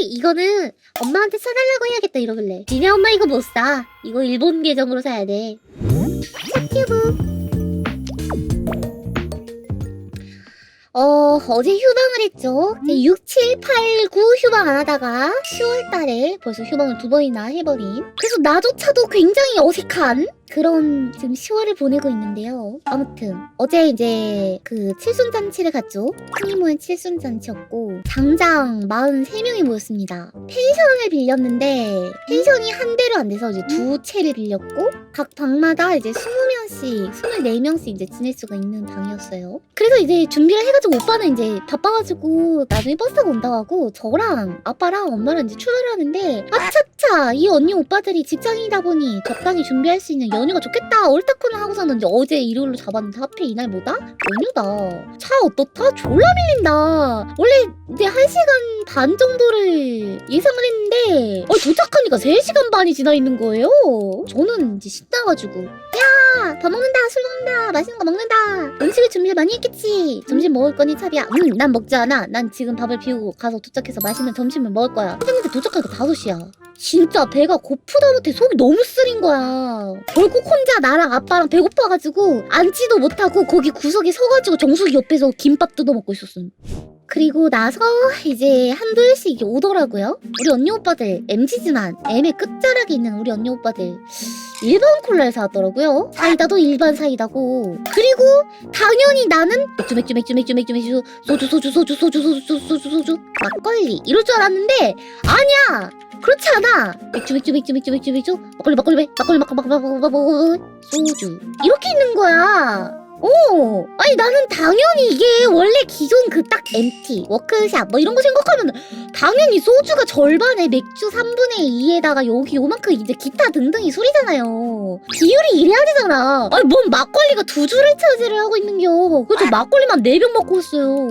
이거는 엄마한테 사달라고 해야겠다 이러길래 니네 엄마 이거 못 사. 이거 일본 계정으로 사야 돼. 샵튜브. 어, 어제 휴방을 했죠. 이제 6, 7, 8, 9 휴방 안 하다가 10월 달에 벌써 휴방을 두 번이나 해버린. 그래서 나조차도 굉장히 어색한 그런 지금 10월을 보내고 있는데요. 아무튼 어제 이제 그 칠순 잔치를 갔죠. 큰이모의 칠순 잔치였고 장장 43명이 모였습니다. 펜션을 빌렸는데 펜션이 한 대로 안 돼서 이제 두 채를 빌렸고 각 방마다 이제 20명씩 24명씩 이제 지낼 수가 있는 방이었어요. 그래서 이제 준비를 해가지고 오빠는 이제 바빠가지고 나중에 버스 타고 온다고 하고 저랑 아빠랑 엄마랑 이제 출발을 하는데 아차차 이 언니 오빠들이 직장인이다 보니 적당히 준비할 수 있는 연휴가 좋겠다. 옳다쿠나 하고서는 이제 어제 일요일로 잡았는데 하필 이날 뭐다? 연휴다. 차 어떻다? 졸라 밀린다. 원래 이제 1시간 반 정도를 예상을 했는데 어, 도착하니까 3시간 반이 지나 있는 거예요. 저는 이제 신나가지고 야 밥 먹는다 술 먹는다 맛있는 거 먹는다. 음식을 준비를 많이 했겠지. 점심 먹을 거니 차비야? 음난 먹지 않아. 난 지금 밥을 비우고 가서 도착해서 맛있는 점심을 먹을 거야. 했는데 도착하니까 5시야 진짜 배가 고프다 못해 속이 너무 쓰린 거야. 결국 혼자 나랑 아빠랑 배고파가지고 앉지도 못하고 거기 구석에 서가지고 정수기 옆에서 김밥 뜯어 먹고 있었음 그리고 나서 이제 한둘씩 오더라고요. 우리 언니 오빠들 MG지만 M의 끝자락에 있는 우리 언니 오빠들 일반 콜라를 사왔더라고요. 사이다도 일반 사이다고. 그리고 당연히 나는 맥주 맥주 맥주 맥주 맥주 맥주 소주 소주 소주 소주 소주 소주 소주 소주 막걸리 이럴 줄 알았는데 아니야. 그렇지 않아. 맥주 맥주 맥주 맥주 맥주 맥주 막걸리 막걸리 막걸리 막걸리 막걸리 막걸리 소주 이렇게 있는 거야. 오, 아니 나는 당연히 이게 원래 기존 그 딱 MT, 워크샵 뭐 이런 거 생각하면 당연히 소주가 절반에 맥주 3분의 2에다가 여기 요만큼 이제 기타 등등이 술이잖아요. 비율이 이래야 되잖아. 아니 뭔 막걸리가 두 줄을 차지를 하고 있는겨. 그래서 막걸리만 네 병 먹고 왔어요.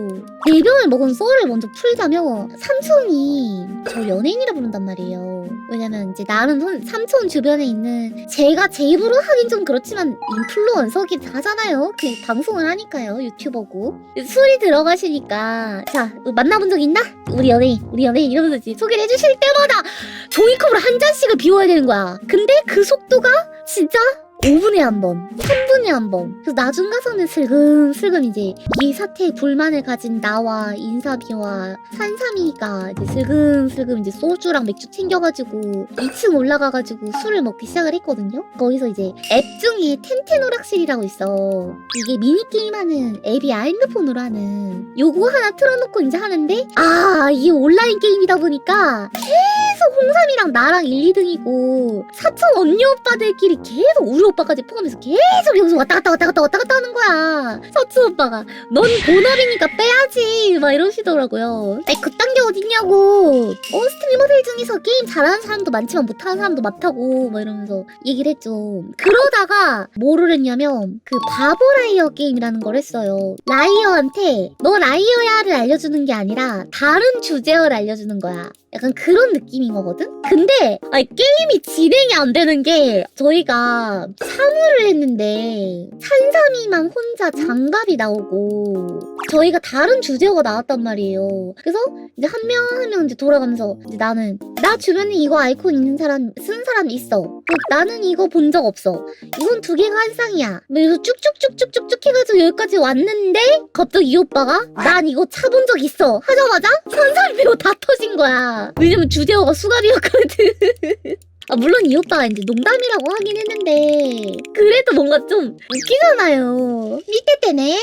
네 병을 먹은 썰을 먼저 풀자면 삼촌이 저 연예인이라 부른단 말이에요. 왜냐면 이제 나는 손- 삼촌 주변에 있는 제가 제 입으로 하긴 좀 그렇지만 인플루언서긴 하잖아요. 그 방송을 하니까요. 유튜버고. 술이 들어가시니까 자 만나본 적 있나? 우리 연예인 우리 연예인 이러면서 이제 소개를 해주실 때마다 종이컵으로 한 잔씩을 비워야 되는 거야. 근데 그 속도가 진짜 5분에 한 번, 3분에 한 번. 그래서 나중 가서는 슬금슬금 이제 이 사태에 불만을 가진 나와 인사비와 산삼이가 이제 슬금슬금 이제 소주랑 맥주 챙겨가지고 2층 올라가가지고 술을 먹기 시작을 했거든요. 거기서 이제 앱 중에 텐텐 오락실이라고 있어. 이게 미니게임 하는 앱이야 핸드폰으로 하는. 요거 하나 틀어놓고 이제 하는데 아 이게 온라인 게임이다 보니까 계속 홍삼이랑 나랑 1, 2등이고 사촌 언니 오빠들끼리 계속 우리 오빠까지 포함해서 계속 여기서 왔다 갔다 왔다 갔다 왔다 갔다 하는 거야. 사촌 오빠가 넌 본업이니까 빼야지 막 이러시더라고요. 아니 그딴 게 어딨냐고. 어 스트리머들 중에서 게임 잘하는 사람도 많지만 못하는 사람도 많다고 막 이러면서 얘기를 했죠. 그러다가 뭐를 했냐면 그 바보 라이어 게임이라는 걸 했어요. 라이어한테 너 라이어야를 알려주는 게 아니라 다른 주제어를 알려주는 거야 약간 그런 느낌인 거거든? 근데 아니, 게임이 진행이 안 되는 게 저희가 사무를 했는데 산삼이만 혼자 장갑이 나오고 저희가 다른 주제어가 나왔단 말이에요. 그래서 이제 한 명 한 명 이제 돌아가면서 이제 나는 나 주변에 이거 아이콘 있는 사람 쓴 사람 있어. 어, 나는 이거 본 적 없어. 이건 두 개가 한 쌍이야. 그래서 쭉쭉쭉쭉쭉쭉 해가지고 여기까지 왔는데 갑자기 이 오빠가 난 이거 차 본 적 있어 하자마자 산삼이 배우 다 터진 거야. 왜냐면 주제어가 수갑이었거든. 아 물론 이 오빠가 이제 농담이라고 하긴 했는데 그래도 뭔가 좀 웃기잖아요. 밑에 때네.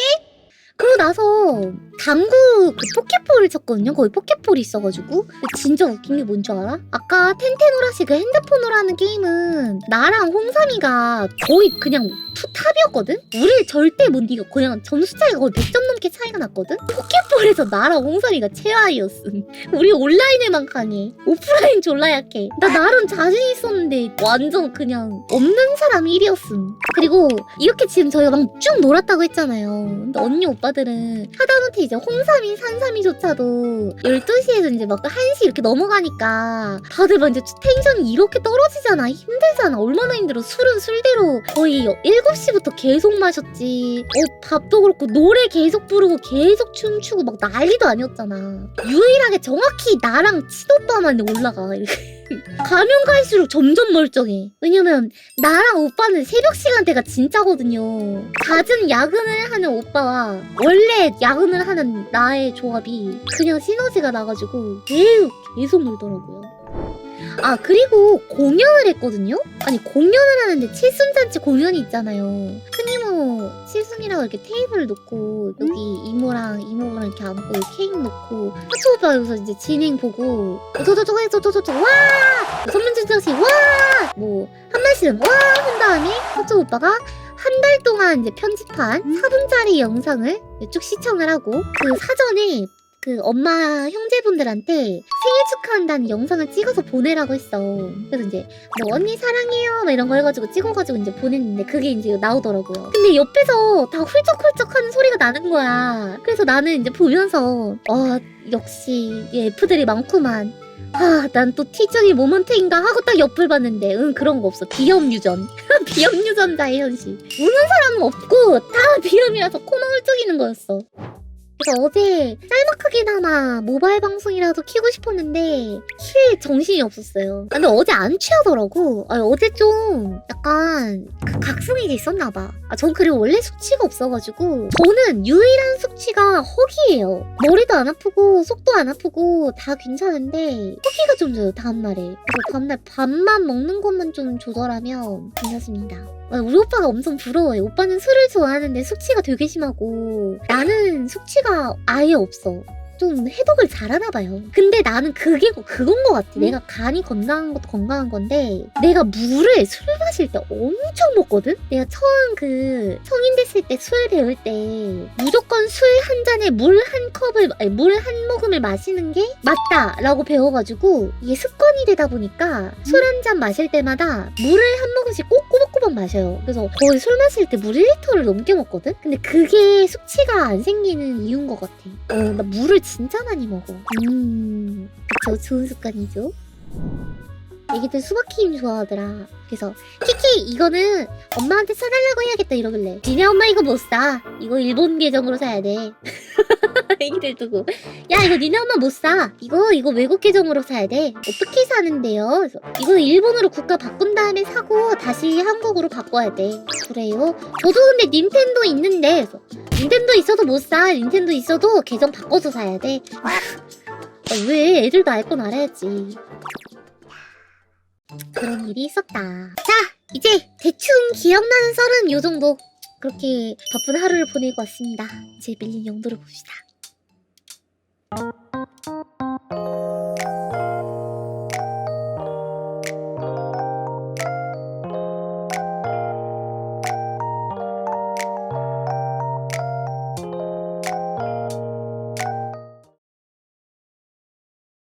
그러고 나서 당구 그 포켓볼을 쳤거든요. 거기 포켓볼이 있어가지고 진짜 웃긴 게 뭔 줄 알아? 아까 텐텐오라시 그 핸드폰으로 하는 게임은 나랑 홍삼이가 거의 그냥 투탑이었거든? 우리를 절대 못 이겨. 그냥 점수 차이가 거의 100점 넘게 차이가 났거든? 포켓볼에서 나랑 홍삼이가 최하위였음. 우리 온라인에만 강해. 오프라인 졸라 약해. 나 나름 자신 있었는데 완전 그냥 없는 사람 1위였음. 그리고 이렇게 지금 저희가 막 쭉 놀았다고 했잖아요. 근데 언니 오빠 오빠들은 하다못해 이제 홍삼이 산삼이조차도 12시에서 이제 막 1시 이렇게 넘어가니까 다들 막 이제 텐션이 이렇게 떨어지잖아. 힘들잖아. 얼마나 힘들어. 술은 술대로 거의 7시부터 계속 마셨지. 어 밥도 그렇고 노래 계속 부르고 계속 춤추고 막 난리도 아니었잖아. 유일하게 정확히 나랑 친오빠만 올라가 이렇게 가면 갈수록 점점 멀쩡해 왜냐면 나랑 오빠는 새벽 시간대가 진짜거든요. 잦은 야근을 하는 오빠와 원래 야근을 하는 나의 조합이 그냥 시너지가 나가지고 계속 계속 놀더라고요. 아 그리고 공연을 했거든요? 아니 공연을 하는데 칠순잔치 공연이 있잖아요. 큰이모 칠순이라고 이렇게 테이블 놓고 여기 이모랑 이모랑 이렇게 앉고 케이크 놓고 하트 오빠 여기서 이제 진행 보고 저저저저 해서 저저저 와 선민준 씨 와! 뭐 한마디는 와! 한 다음에 하트 오빠가 한 달 동안 이제 편집한 4분짜리 영상을 쭉 시청을 하고 그 사전에 그 엄마 형제분들한테 생일 축하한다는 영상을 찍어서 보내라고 했어. 그래서 이제 뭐 언니 사랑해요 막 이런 거 해가지고 찍어가지고 이제 보냈는데 그게 이제 나오더라고요. 근데 옆에서 다 훌쩍훌쩍하는 소리가 나는 거야. 그래서 나는 이제 보면서 어 역시 이 F들이 많구만. 아, 난또 티적이 모먼트인가 하고 딱 옆을 봤는데, 응, 그런 거 없어. 비염 유전. 비염 유전자의 현실. 우는 사람은 없고, 다 비염이라서 코너 훌쩍이는 거였어. 그래서 어제 짤막하게나마 모바일 방송이라도 키고 싶었는데 킬 정신이 없었어요. 아, 근데 어제 안 취하더라고. 아, 어제 좀 약간 그 각성이 있었나 봐. 아, 전 그리고 원래 숙취가 없어가지고 저는 유일한 숙취가 허기예요. 머리도 안 아프고 속도 안 아프고 다 괜찮은데 허기가 좀 져요 다음날에. 그래서 다음날 밥만 먹는 것만 좀 조절하면 괜찮습니다. 아, 우리 오빠가 엄청 부러워요. 오빠는 술을 좋아하는데 숙취가 되게 심하고 나는 숙취가 아예 없어. 좀 해독을 잘하나 봐요. 근데 나는 그게 그건 것 같아. 내가 간이 건강한 것도 건강한 건데 내가 물을 술 마실 때 엄청 먹거든. 내가 처음 그 성인 됐을 때 술 배울 때 무조건 술 한 잔에 물 한 컵을 물 한 모금을 마시는 게 맞다라고 배워가지고 이게 습관이 되다 보니까 술 한 잔 마실 때마다 물을 한 모금씩 꼭 꼬박꼬박 마셔요. 그래서 거의 술 마실 때 물 1리터를 넘게 먹거든. 근데 그게 숙취가 안 생기는 이유인 것 같아. 어, 나 물을 진짜 많이 먹어. 음, 그쵸, 좋은 습관이죠. 애기들 수박크림 좋아하더라. 그래서 키키 이거는 엄마한테 사달라고 해야겠다 이러길래 니네 엄마 이거 못 사. 이거 일본 계정으로 사야 돼. 애기들 두고 야 이거 니네 엄마 못 사. 이거 이거 외국 계정으로 사야 돼. 어떻게 사는데요? 그래서 이거 일본으로 국가 바꾼 다음에 사고 다시 한국으로 바꿔야 돼. 그래요? 저도 근데 닌텐도 있는데 그래서 닌텐도 있어도 못 사. 닌텐도 있어도 계정 바꿔서 사야 돼. 아, 왜 애들도 알 건 알아야지. 그런 일이 있었다. 자, 이제 대충 기억나는 썰은 요 정도. 그렇게 바쁜 하루를 보내고 왔습니다. 이제 밀린 영도를 봅시다. Thank you.